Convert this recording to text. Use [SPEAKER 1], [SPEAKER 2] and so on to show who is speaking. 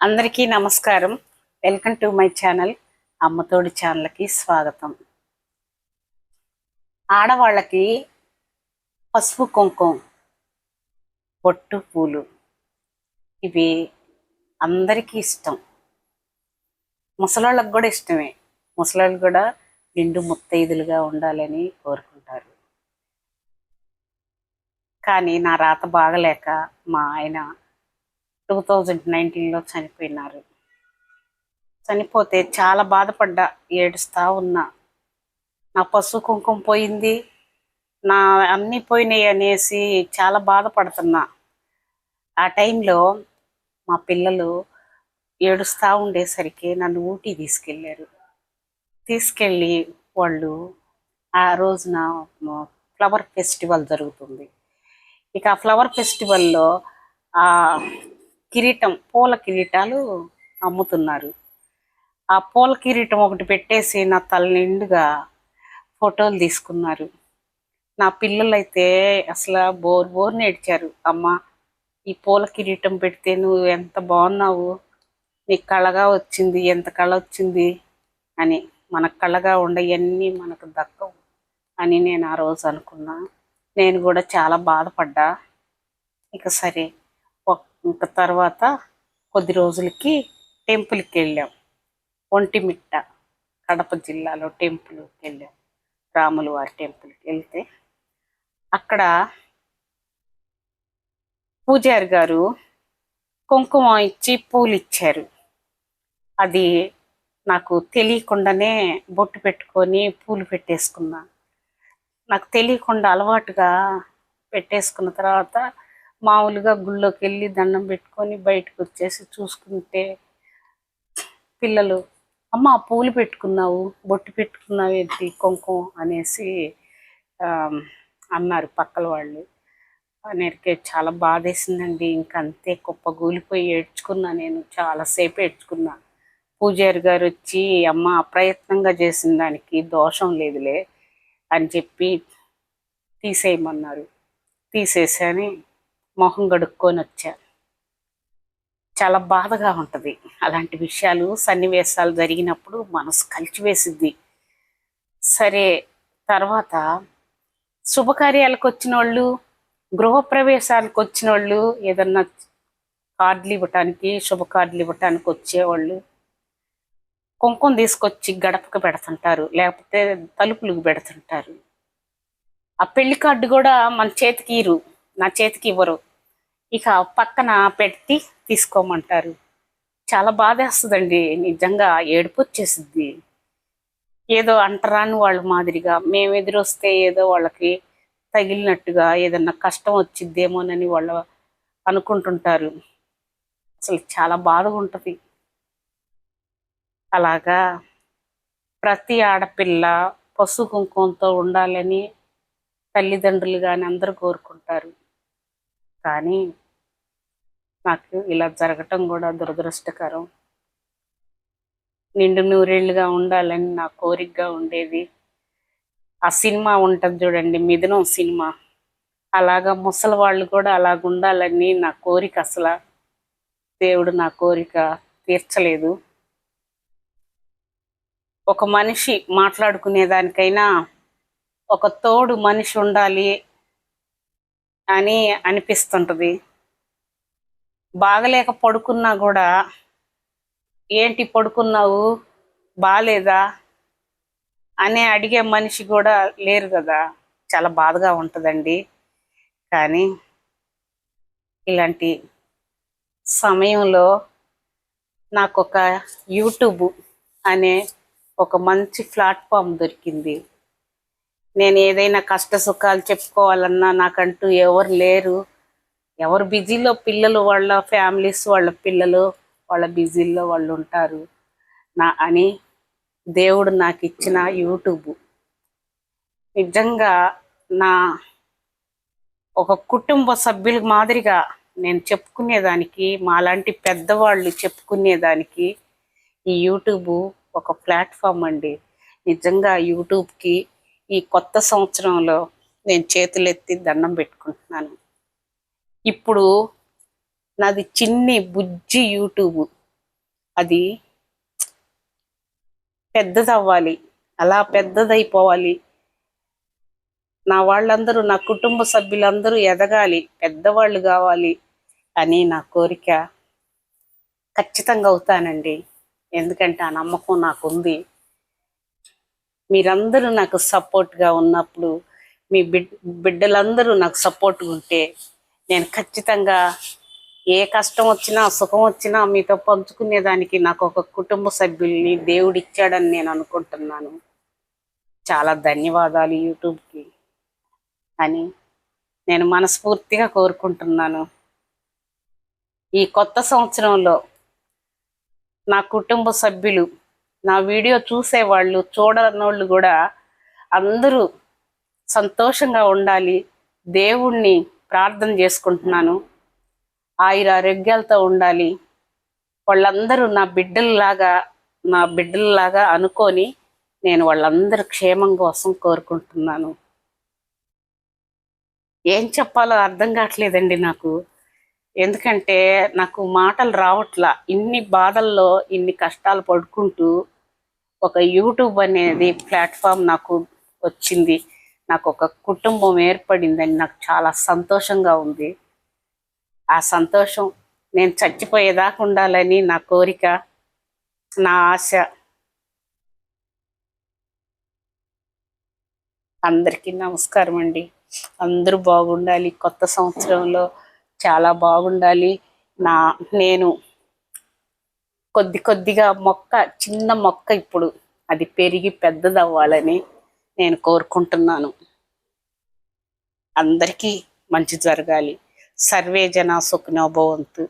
[SPEAKER 1] అందరికీ నమస్కారం. Welcome to my channel Ammathodi ఛానల్కి స్వాగతం. ఆడవాళ్ళకి పసుపు కుంకుమ పొట్టు పూలు ఇవి అందరికీ ఇష్టం. ముసలోళ్ళకి కూడా ఇష్టమే. ముసలాళ్ళు కూడా నిండు ముత్తైదులుగా ఉండాలని కోరుకుంటారు. కానీ నా రాత బాగలేక మా ఆయన టూ థౌజండ్ నైన్టీన్లో చనిపోయినారు. చనిపోతే చాలా బాధపడ్డా ఏడుస్తూ ఉన్నా. నా పసుపు కుంకుమ పోయింది. నా అన్నీ పోయినాయి అనేసి చాలా బాధపడుతున్నా. ఆ టైంలో మా పిల్లలు ఏడుస్తూ ఉండేసరికి నన్ను ఊటీ తీసుకెళ్ళారు. తీసుకెళ్ళి వాళ్ళు ఆ రోజున ఫ్లవర్ ఫెస్టివల్ జరుగుతుంది. ఇక ఆ ఫ్లవర్ ఫెస్టివల్లో కిరీటం పూల కిరీటాలు అమ్ముతున్నారు. ఆ పూల కిరీటం ఒకటి పెట్టేసి నా తల నిండుగా ఫోటోలు తీసుకున్నారు. నా పిల్లలైతే అసలు బోర్ బోర్ నేడ్చారు అమ్మ ఈ పూల కిరీటం పెడితే నువ్వు ఎంత బాగున్నావు? నీకు కళగా వచ్చింది ఎంత కళ వచ్చింది అని మనకు కళగా ఉండవన్నీ మనకు దక్కవు అని నేను ఆ రోజు అనుకున్నా. నేను కూడా చాలా బాధపడ్డా. ఇక సరే. ఇంకా తర్వాత కొద్ది రోజులకి టెంపుల్కి వెళ్ళాం. ఒంటిమిట్ట కడప జిల్లాలో టెంపుల్కి వెళ్ళాం. రాములు వారి టెంపుల్కి వెళ్తే అక్కడ పూజారి గారు కుంకుమ ఇచ్చి పూలు ఇచ్చారు అది నాకు తెలియకుండానే బొట్టు పెట్టుకొని పూలు పెట్టేసుకున్నా. నాకు తెలియకుండా అలవాటుగా పెట్టేసుకున్న తర్వాత మామూలుగా గుళ్ళోకి వెళ్ళి దండం పెట్టుకొని బయటకు వచ్చేసి చూసుకుంటే పిల్లలు అమ్మ పూలు పెట్టుకున్నావు బొట్టు పెట్టుకున్నావు ఏంటి? కుంకుమ అనేసి అన్నారు పక్కల వాళ్ళు. అనేటికే చాలా బాధేసిందండి ఇంకంతే కుప్ప గూలిపోయి ఏడ్చుకున్నా నేను చాలాసేపు ఏడ్చుకున్నా. పూజారి గారు వచ్చి అమ్మ అప్రయత్నంగా చేసిన దానికి దోషం లేదులే అని చెప్పి తీసేయమన్నారు. తీసేసని మొహం గడుక్కొని వచ్చా. చాలా బాధగా ఉంటుంది. అలాంటి విషయాలు సన్నివేశాలు జరిగినప్పుడు మనసు కలిచివేసిద్ది. సరే తర్వాత శుభకార్యాలకు వచ్చిన వాళ్ళు గృహప్రవేశాలకు వచ్చిన వాళ్ళు ఏదన్నా కార్డులు ఇవ్వటానికి శుభకార్డులు ఇవ్వటానికి వచ్చేవాళ్ళు కుంకుమ తీసుకొచ్చి గడపకు పెడుతుంటారు. లేకపోతే తలుపులకు పెడుతుంటారు. ఆ పెళ్ళి కార్డు కూడా మన చేతికి ఇరు నా చేతికి ఇవ్వరు. ఇక పక్కన పెట్టి తీసుకోమంటారు. చాలా బాధేస్తుందండి. నిజంగా ఏడుపు వచ్చేసిద్ది. ఏదో అంటరాని వాళ్ళ మాదిరిగా మేము ఎదురొస్తే ఏదో వాళ్ళకి తగిలినట్టుగా ఏదన్నా కష్టం వచ్చిద్దేమోనని వాళ్ళు అనుకుంటుంటారు. అసలు చాలా బాధగా ఉంటుంది. అలాగా ప్రతి ఆడపిల్ల పశు కుంకుమంతో ఉండాలని తల్లిదండ్రులు కానీ అందరూ కోరుకుంటారు. కానీ నాకు ఇలా జరగటం కూడా దురదృష్టకరం. నిండు నూరేళ్ళుగా ఉండాలని నా కోరికగా ఉండేది. ఆ సినిమా ఉంటుంది చూడండి మిథునం సినిమా. అలాగా ముసలి వాళ్ళు కూడా అలాగ ఉండాలని నా కోరిక అసలు. దేవుడు నా కోరిక తీర్చలేదు. ఒక మనిషి మాట్లాడుకునేదానికైనా ఒక తోడు మనిషి ఉండాలి అని అనిపిస్తుంటుంది. బాగలేక పడుకున్నా కూడా ఏంటి పడుకున్నావు? బాగాలేదా అని అడిగే మనిషి కూడా లేరు కదా. చాలా బాధగా ఉంటుందండి. కానీ ఇలాంటి సమయంలో నాకు ఒక యూట్యూబ్ అనే ఒక మంచి ప్లాట్ఫామ్ దొరికింది. నేను ఏదైనా కష్ట సుఖాలు చెప్పుకోవాలన్నా నాకంటూ ఎవరు లేరు. ఎవరు బిజీలో పిల్లలు వాళ్ళ ఫ్యామిలీస్ వాళ్ళ పిల్లలు వాళ్ళ బిజీల్లో వాళ్ళు ఉంటారు. నా అని దేవుడు నాకు ఇచ్చిన యూట్యూబ్. నిజంగా నా ఒక కుటుంబ సభ్యుల మాదిరిగా నేను చెప్పుకునేదానికి మాలాంటి పెద్దవాళ్ళు చెప్పుకునేదానికి ఈ యూట్యూబ్ ఒక ప్లాట్ఫామ్ అండి. నిజంగా యూట్యూబ్కి ఈ కొత్త సంవత్సరంలో నేను చేతులెత్తి దండం పెట్టుకుంటున్నాను. ఇప్పుడు నాది చిన్ని బుజ్జి యూట్యూబ్. అది పెద్దదవ్వాలి అలా పెద్దదైపోవాలి. నా వాళ్ళందరూ నా కుటుంబ సభ్యులందరూ ఎదగాలి పెద్దవాళ్ళు కావాలి అని నా కోరిక ఖచ్చితంగా అవుతానండి. ఎందుకంటే ఆ నమ్మకం నాకు ఉంది మీరందరూ నాకు సపోర్ట్గా ఉన్నప్పుడు మీ బిడ్ బిడ్డలందరూ నాకు సపోర్ట్గా ఉంటే నేను ఖచ్చితంగా ఏ కష్టం వచ్చినా సుఖం వచ్చినా మీతో పంచుకునేదానికి నాకు ఒక కుటుంబ సభ్యుల్ని దేవుడు ఇచ్చాడని నేను అనుకుంటున్నాను. చాలా ధన్యవాదాలు యూట్యూబ్కి. అని నేను మనస్ఫూర్తిగా కోరుకుంటున్నాను. ఈ కొత్త సంవత్సరంలో నా కుటుంబ సభ్యులు నా వీడియో చూసేవాళ్ళు చూడనోళ్ళు కూడా అందరూ సంతోషంగా ఉండాలి. దేవుణ్ణి ప్రార్థన చేసుకుంటున్నాను. ఆయుర ఆరోగ్యాలతో ఉండాలి. వాళ్ళందరూ నా బిడ్డల్లాగా నా బిడ్డల్లాగా అనుకొని నేను వాళ్ళందరూ క్షేమం కోసం కోరుకుంటున్నాను. ఏం చెప్పాలో అర్థం కావట్లేదండి నాకు. ఎందుకంటే నాకు మాటలు రావట్లా. ఇన్ని బాధల్లో ఇన్ని కష్టాలు పడుకుంటూ ఒక యూట్యూబ్ అనేది ప్లాట్ఫామ్ నాకు వచ్చింది. నాకు ఒక కుటుంబం ఏర్పడిందని నాకు చాలా సంతోషంగా ఉంది. ఆ సంతోషం నేను చచ్చిపోయేదాకా ఉండాలని నా కోరిక నా ఆశ అందరికీ నమస్కారం అండి. అందరూ బాగుండాలి. కొత్త సంవత్సరంలో చాలా బాగుండాలి. నా నేను కొద్ది కొద్దిగా మొక్క చిన్న మొక్క ఇప్పుడు అది పెరిగి పెద్దదవ్వాలని నేను కోరుకుంటున్నాను. అందరికీ మంచి జరగాలి. సర్వే జన సుఖనోభవంతు